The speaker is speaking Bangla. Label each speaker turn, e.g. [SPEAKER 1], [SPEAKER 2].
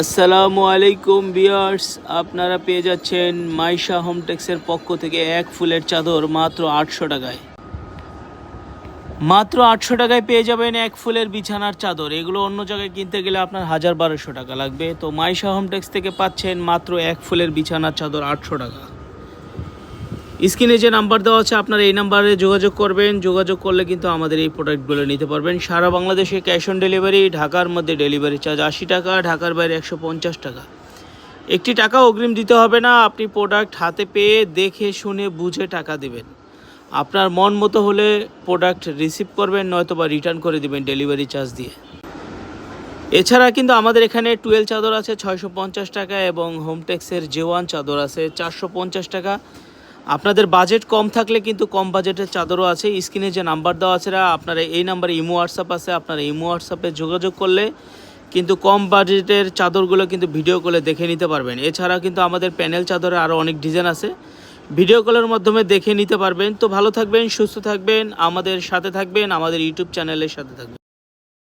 [SPEAKER 1] আসসালামু আলাইকুম বিয়ার্স আপনারা পেয়ে যাচ্ছেন মাইশা হোমটেক্সের পক্ষ থেকে এক ফুলের চাদর মাত্র আটশো টাকায়। মাত্র আটশো টাকায় পেয়ে যাবেন এক ফুলের বিছানার চাদর। এগুলো অন্য জায়গায় কিনতে গেলে আপনার হাজার বারোশো টাকা লাগবে। তো মাইশা হোমটেক্স থেকে পাচ্ছেন মাত্র এক ফুলের বিছানার চাদর আটশো টাকা। স্ক্রিনে যে নাম্বার দেওয়া আছে, আপনারা এই নাম্বারে যোগাযোগ করবেন। যোগাযোগ করলে কিন্তু আমাদের এই প্রোডাক্টগুলো নিতে পারবেন। সারা বাংলাদেশে ক্যাশ অন ডেলিভারি, ঢাকার মধ্যে ডেলিভারি চার্জ আশি টাকা, ঢাকার বাইরে একশো পঞ্চাশ টাকা। একটি টাকা অগ্রিম দিতে হবে না, আপনি প্রোডাক্ট হাতে পেয়ে দেখে শুনে বুঝে টাকা দেবেন। আপনার মন মতো হলে প্রোডাক্ট রিসিভ করবেন নয়তো বা রিটার্ন করে দিবেন ডেলিভারি চার্জ দিয়ে। এছাড়া কিন্তু আমাদের এখানে টুয়েল চাদর আছে ছয়শো পঞ্চাশ টাকা এবং হোমটেক্সের জে ওয়ান চাদর আছে চারশো পঞ্চাশ টাকা। আপনাদের বাজেট কম থাকলে কিন্তু কম বাজেটের চাদরও আছে। স্ক্রিনে যে নাম্বার দেওয়া আছে আপনারা এই নাম্বারে ইমো হোয়াটসঅ্যাপ আছে, আপনারা ইমো হোয়াটসঅ্যাপে যোগাযোগ করলে কিন্তু কম বাজেটের চাদরগুলো কিন্তু ভিডিও কলে দেখে নিতে পারবেন। এছাড়া কিন্তু আমাদের প্যানেল চাদরে আরও অনেক ডিজাইন আছে। ভিডিও কলের মাধ্যমে দেখে নিতে পারবেন। তো ভালো থাকবেন, সুস্থ থাকবেন, আমাদের সাথে থাকবেন, আমাদের ইউটিউব চ্যানেলের সাথে থাকবেন।